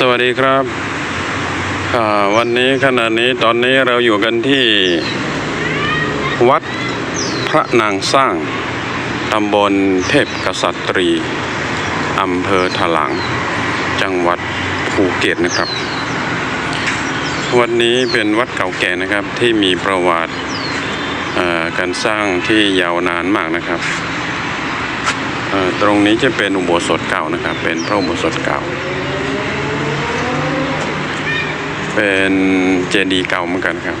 สวัสดีครับ วันนี้ขณะนี้ตอนนี้เราอยู่กันที่ วัดพระนางสร้าง ตำบลเทพกษัตรี อำเภอถลาง จังหวัดภูเก็ตนะครับ วัดนี้เป็นวัดเก่าแก่นะครับที่มีประวัติการสร้างที่ยาวนานมากนะครับ ตรงนี้จะเป็นอุโบสถเก่านะครับ เป็นพระอุโบสถเก่า เป็นเจดีย์เก่าเหมือนกันครับ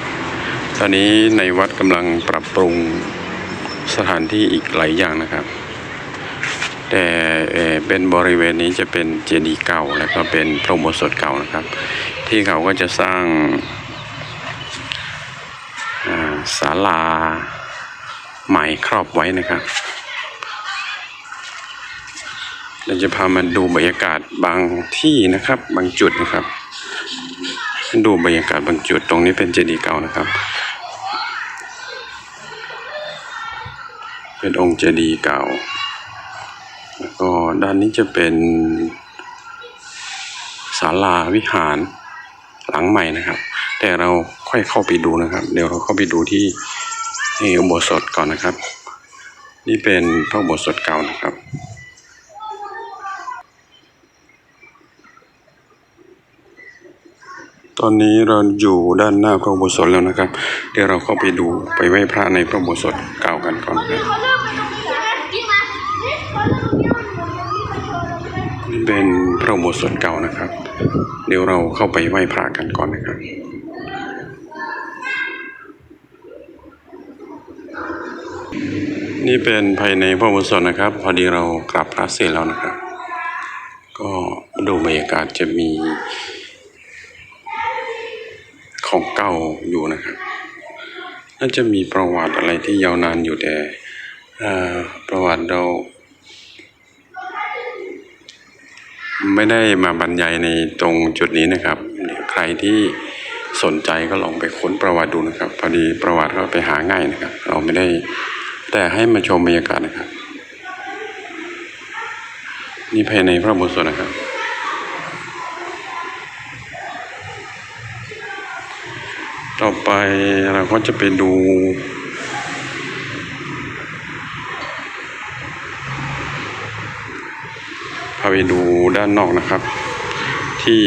ตอนนี้ในวัดกำลังปรับปรุงสถานที่อีกหลายอย่างนะครับ แต่เป็นบริเวณนี้จะเป็นเจดีย์เก่าแล้วก็เป็นพระอุโบสถเก่านะครับ ที่เขาก็จะสร้างศาลาใหม่ครอบไว้นะครับเราจะพามาดูบรรยากาศบางที่นะครับ บางจุดนะครับ ดูบรรยากาศบางจุดตรงนี้เป็นเจดีย์เก่านะครับ เป็นองค์เจดีย์เก่า แล้วก็ด้านนี้จะเป็นศาลาวิหารหลังใหม่นะครับ แต่เราค่อยเข้าไปดูนะครับ เดี๋ยวเราเข้าไปดูที่ที่อุโบสถก่อนนะครับ นี่เป็นพระอุโบสถเก่านะครับ ตอนนี้เราอยู่ด้านหน้าพระอุโบสถแล้วนะครับ เดี๋ยวเราเข้าไปดูไปไหว้พระในพระอุโบสถเก่ากันก่อนนะครับเขาเลือกมันตรงนี้นะกินมานี่เขาเลือนเหมือนมันนี่มันโชว์เราไม่ได้นี่เป็นพระอุโบสถเก่านะครับ เดี๋ยวเราเข้าไปไหว้พระกันก่อนนะครับนี่เป็นภายในพระอุโบสถนะครับ พอดีเรากลับพระเสร็จแล้วนะครับ ก็ดูบรรยากาศจะมี ของเก่าอยู่นะครับน่าจะมีประวัติอะไรที่ยาวนานอยู่แต่ประวัติเรา ไม่ได้มาบรรยายในตรงจุดนี้นะครับ ใครที่สนใจก็ลองไปค้นประวัติดูนะครับ พอดีประวัติก็ไปหาง่ายนะครับ เราไม่ได้แต่ให้มาชมบรรยากาศนะครับ นี่ภายในพระโบสถนะครับ ต่อไปเราก็จะไปดูพาไปดูด้านนอกนะครับ ที่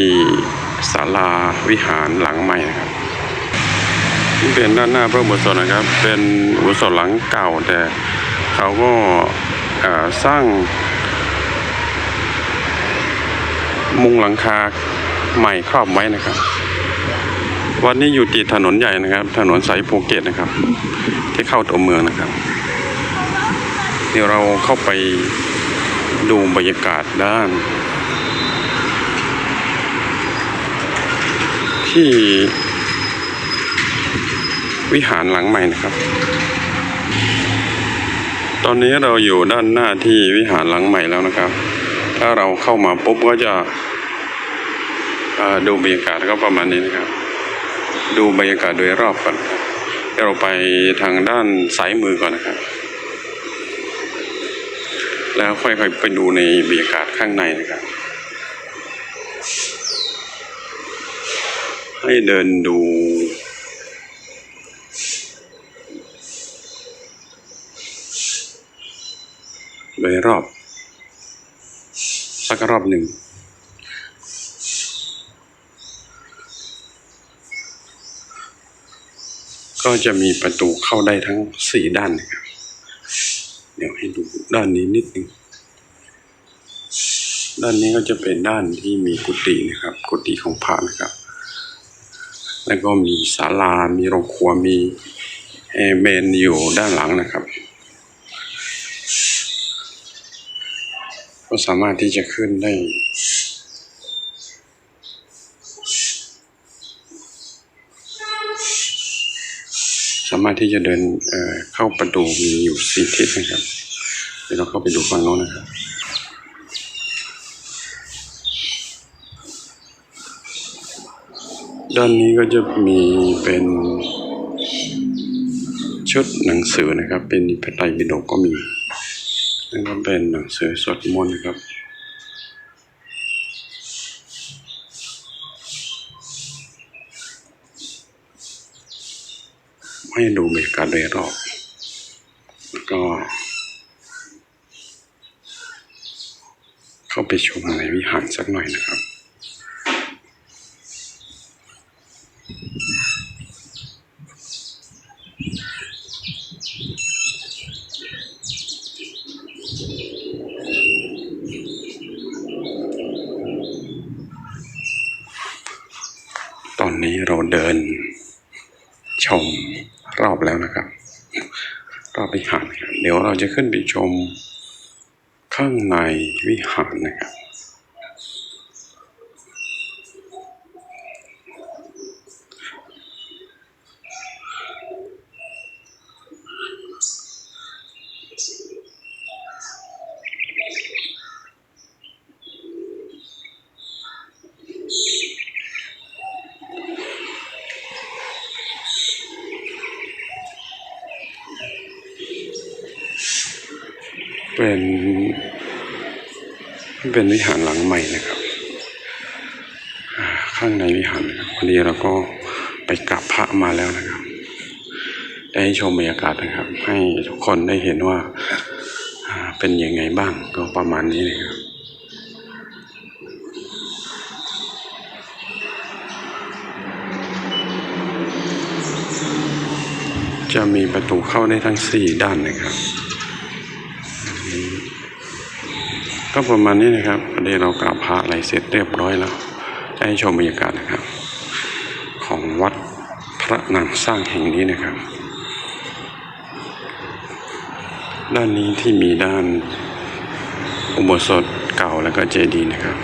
ศาลาวิหารหลังใหม่นะครับนี่เป็นด้านหน้าพระอุโบสถนะครับ เป็นอุโบสถหลังเก่าแต่เขาก็สร้าง มุงหลังคาใหม่ครอบไว้นะครับ วันนี้อยู่ติดถนนใหญ่นะครับ ถนนสายภูเก็ตนะครับ ที่เข้าตัวเมืองนะครับเดี๋ยวเราเข้าไปดูบรรยากาศด้าน ที่วิหารหลังใหม่นะครับ ตอนนี้เราอยู่ด้านหน้าที่วิหารหลังใหม่แล้วนะครับ ถ้าเราเข้ามาปุ๊บก็จะดูบรรยากาศก็ประมาณนี้นะครับ ดูบรรยากาศโดยรอบก่อนเดี๋ยวเราไปทางด้านซ้ายมือก่อนนะครับ แล้วค่อยๆไปดูในบรรยากาศข้างในนะครับ ให้เดินดู โดยรอบ สักรอบหนึ่ง ก็จะมีประตูเข้าได้ทั้งสี่ด้านนะครับ เดี๋ยวให้ดูด้านนี้นิดนึง ด้านนี้ก็จะเป็นด้านที่มีกุฏินะครับ กุฏิของพระนะครับ แล้วก็มีศาลา มีโรงครัว มีเอเมนอยู่ด้านหลังนะครับ ก็สามารถที่จะขึ้นได้ สามารถที่จะเดินเเข้าประตูมีอยู่สี่ทิศนะครับ เดี๋ยวเราเข้าไปดูฝั่งโน้นนะครับด้านนี้ก็จะมีเป็นชุดหนังสือนะครับ เป็นพระไตรปิฎกก็มีแล้วก็เป็นหนังสือสวดมนต์นะครับ ให้ดูบรรยากาศโดยรอบแล้วก็ เข้าไปชมในวิหารสักหน่อยนะครับตอนนี้เราเดินชม รอบแล้วนะครับ รอบวิหารนะครับเดี๋ยวเราจะขึ้นไปชมข้างในวิหารนะครับ เป็นเป็นวิหารหลังใหม่นะครับ ข้างในวิหารนะครับวันนี้เราก็ไปกราบพระมาแล้วนะครับ ได้ชมบรรยากาศนะครับ ให้ทุกคนได้เห็นว่าเป็นยังไงบ้างก็ประมาณนี้นะครับจะมีประตูเข้าได้ทั้งสี่ด้านนะครับ ก็ประมาณนี้นะครับวันนี้เรากราบพระอะไรเสร็จเรียบร้อยแล้วจะให้ชมบรรยากาศนะครับ ของวัดพระนางสร้างแห่งนี้นะครับ ด้านนี้ที่มีด้านอุโบสถเก่าแล้วก็เจดีย์นะครับ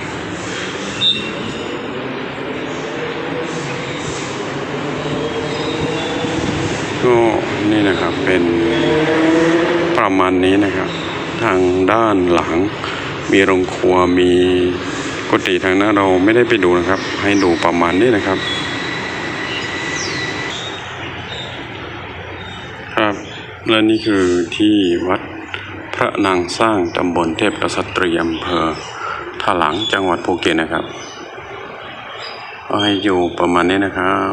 ก็นี่นะครับเป็นประมาณนี้นะครับ ทางด้านหลัง มีโรงครัวมีกุฏิทางนั้นเราไม่ได้ไปดูนะครับ ให้ดูประมาณนี้นะครับ ครับ และนี่คือที่วัดพระนางสร้างตำบลเทพกษัตรีอำเภอถลางจังหวัดภูเก็ตนะครับก็ให้อยู่ประมาณนี้นะครับ